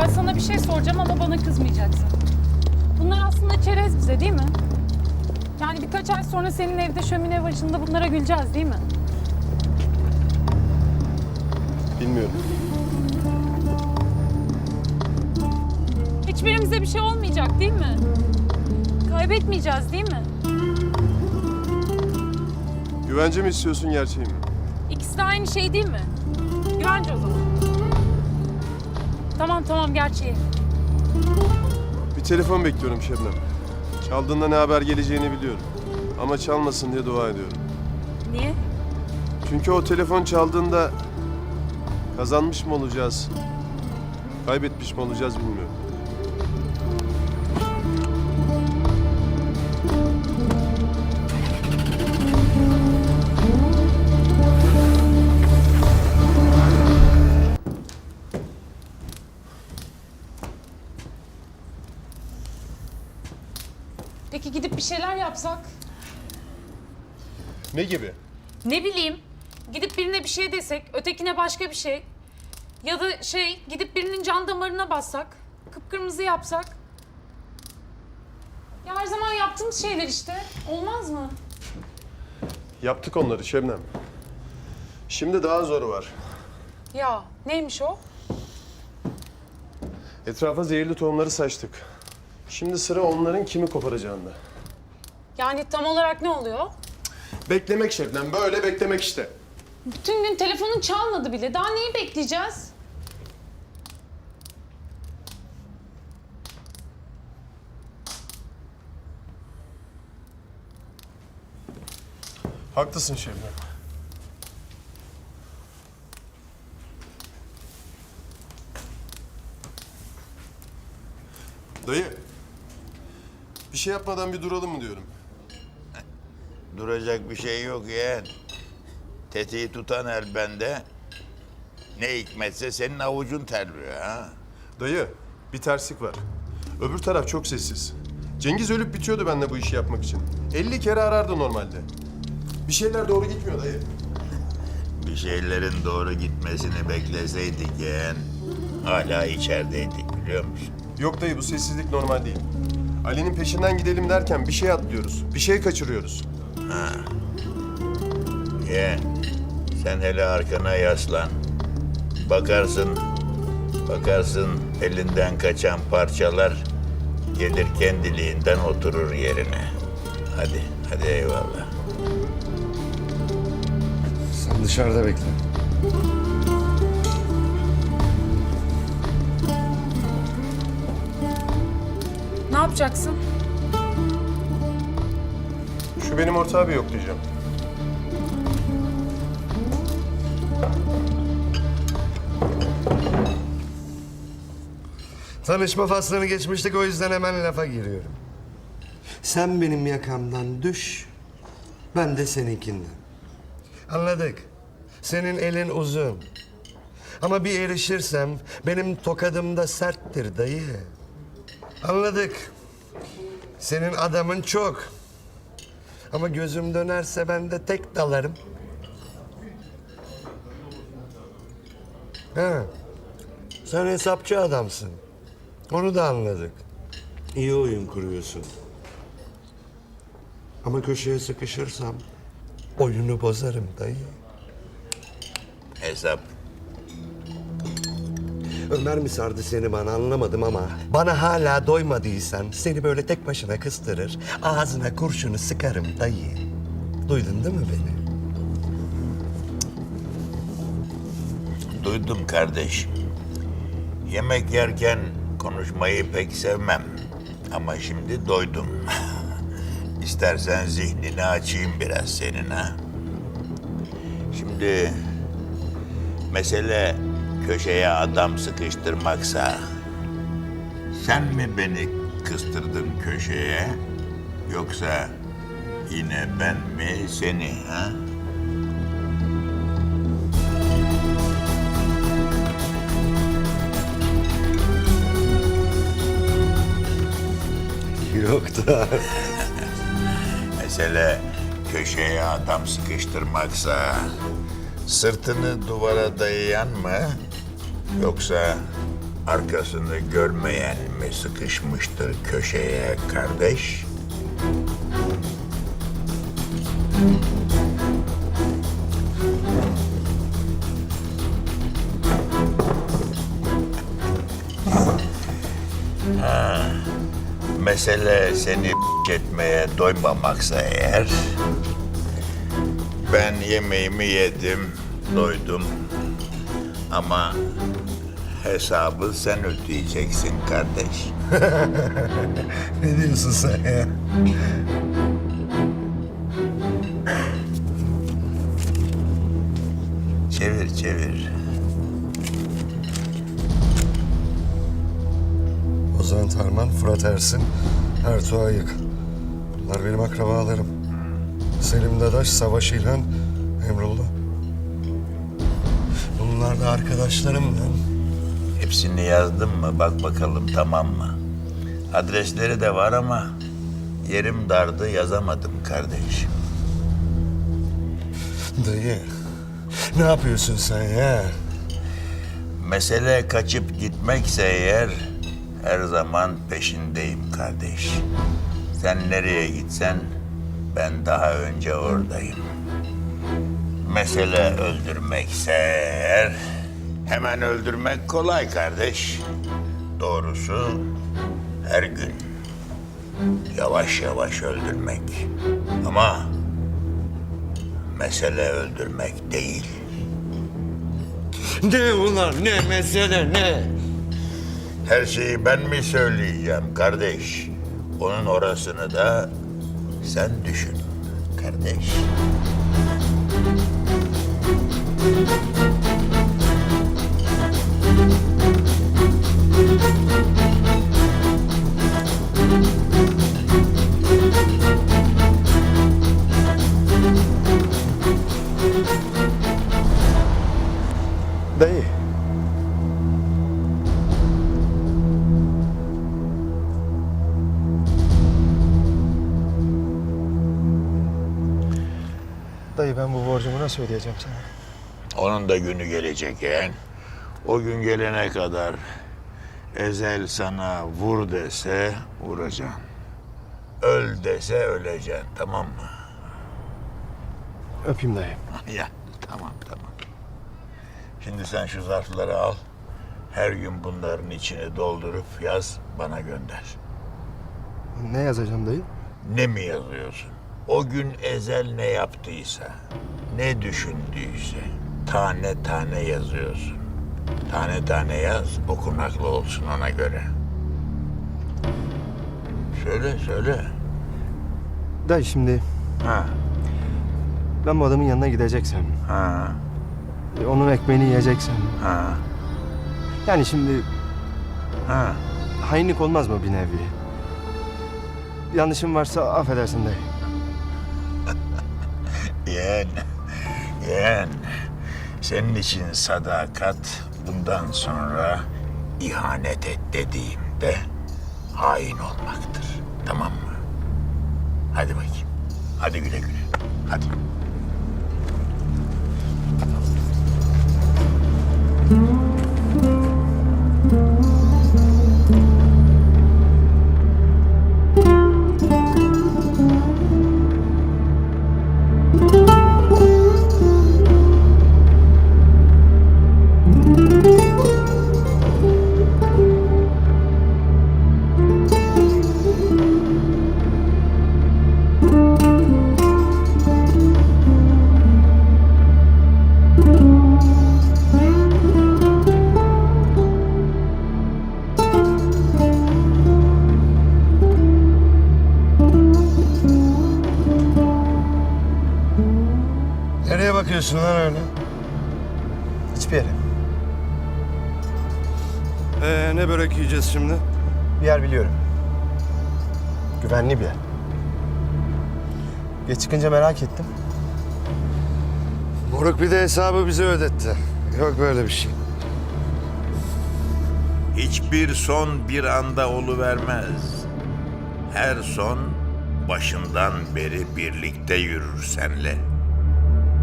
güzel sana bir şey soracağım ama bana kızmayacaksın. Bunlar aslında çerez bize değil mi? Yani birkaç ay sonra senin evde şömine başında bunlara güleceğiz değil mi? Bilmiyorum. Hiçbirimize bir şey olmayacak değil mi? Kaybetmeyeceğiz değil mi? Güvence mi istiyorsun gerçeği mi? İkisi de aynı şey değil mi? Güvence o zaman. Tamam tamam gerçeği. Bir telefon bekliyorum Şebnem. Çaldığında ne haber geleceğini biliyorum. Ama çalmasın diye dua ediyorum. Niye? Çünkü o telefon çaldığında kazanmış mı olacağız, kaybetmiş mi olacağız bilmiyorum. Şeyler yapsak? Ne gibi? Ne bileyim. Gidip birine bir şey desek, ötekine başka bir şey. Ya da şey, gidip birinin can damarına bassak, kıpkırmızı yapsak. Ya her zaman yaptığımız şeyler işte. Olmaz mı? Yaptık onları Şebnem. Şimdi daha zoru var. Ya neymiş o? Etrafa zehirli tohumları saçtık. Şimdi sıra onların kimi koparacağında. Yani tam olarak ne oluyor? Beklemek Şebnem, böyle beklemek işte. Bütün gün telefonun çalmadı bile. Daha neyi bekleyeceğiz? Haklısın Şebnem. Dayı, bir şey yapmadan bir duralım mı diyorum. Duracak bir şey yok yeğen. Tetiği tutan el bende. Ne hikmetse senin avucun terliyor ha. Dayı, bir terslik var. Öbür taraf çok sessiz. Cengiz ölüp bitiyordu benimle bu işi yapmak için. 50 kere arardı normalde. Bir şeyler doğru gitmiyor dayı. Bir şeylerin doğru gitmesini bekleseydik yeğen. Hala içerideydik biliyor musun? Yok dayı bu sessizlik normal değil. Ali'nin peşinden gidelim derken bir şey atlıyoruz. Bir şey kaçırıyoruz. Yeğen sen hele arkana yaslan. Bakarsın, bakarsın elinden kaçan parçalar gelir kendiliğinden oturur yerine. Hadi, hadi eyvallah. Sen dışarıda bekle. Ne yapacaksın? Şu benim ortağı bir yoklayacağım. Tanışma faslını geçmiştik o yüzden hemen lafa giriyorum. Sen benim yakamdan düş, ben de seninkinden. Anladık. Senin elin uzun. Ama bir erişirsem benim tokadım da serttir dayı. Anladık. Senin adamın çok. Ama gözüm dönerse ben de tek dalarım. Ha. Sen hesapçı adamsın. Onu da anladık. İyi oyun kuruyorsun. Ama köşeye sıkışırsam oyunu bozarım dayı. Hesap Ömer mi sardı seni bana anlamadım ama bana hala doymadıysan seni böyle tek başına kıstırır, ağzına kurşunu sıkarım dayı. Duydun değil mi beni? Duydum kardeş. Yemek yerken konuşmayı pek sevmem. Ama şimdi doydum. İstersen zihnini açayım biraz senin ha. Şimdi mesele köşeye adam sıkıştırmaksa sen mi beni kıstırdın köşeye yoksa yine ben mi seni ha? Yok da. Mesele köşeye adam sıkıştırmaksa sırtını duvara dayayan mı yoksa arkasını görmeyen mi sıkışmıştır köşeye kardeş? Ha, mesele seni etmeye doymamaksa eğer... Ben yemeğimi yedim, doydum. Ama hesabı sen ödeyeceksin kardeş. Ne diyorsun sen ya? Çevir çevir. Ozan Tarman, Fırat Ersin, Ertuğ Ayık. Bunlar benim akrabalarım. Selim Dadaş, Savaş İlhan, Emrullah. Bunlar da arkadaşlarım lan. Hepsini yazdım mı bak bakalım tamam mı? Adresleri de var ama yerim dardı yazamadım kardeş. Dayı, ne yapıyorsun sen ya? Mesele kaçıp gitmekse eğer her zaman peşindeyim kardeş. Sen nereye gitsen ben daha önce oradayım. Mesele öldürmekse eğer hemen öldürmek kolay kardeş. Doğrusu her gün yavaş yavaş öldürmek. Ama mesele öldürmek değil. Ne ulan, ne mesele, ne? Her şeyi ben mi söyleyeceğim kardeş? Onun orasını da sen düşün kardeş. Ödeyeceğim sana? Onun da günü gelecek yeğen. O gün gelene kadar Ezel sana vur dese vuracaksın. Öl dese öleceksin tamam mı? Öpeyim dayı. ya tamam tamam. Şimdi sen şu zarfları al. Her gün bunların içine doldurup yaz bana gönder. Ne yazacağım dayı? Ne mi yazıyorsun? O gün Ezel ne yaptıysa, ne düşündüyse tane tane yazıyorsun. Tane tane yaz, okunaklı olsun ona göre. Söyle, söyle. Dayı şimdi Ha, ben bu adamın yanına gideceksem, ha, e, onun ekmeğini yiyeceksem. ha, Yani şimdi ha. hainlik olmaz mı bir nevi? Yanlışım varsa affedersin dayı. Yeğen, yeğen. Senin için sadakat bundan sonra ihanet et dediğimde hain olmaktır. Tamam mı? Hadi bakayım. Hadi güle güle. Hadi. Bakıyorsun lan öyle? Hiçbir yere. Ee, ne börek yiyeceğiz şimdi? Bir yer biliyorum. Güvenli bir yer. Geç çıkınca merak ettim. Moruk bir de hesabı bize ödetti. Yok böyle bir şey. Hiçbir son bir anda oluvermez. Her son başından beri birlikte yürür senle.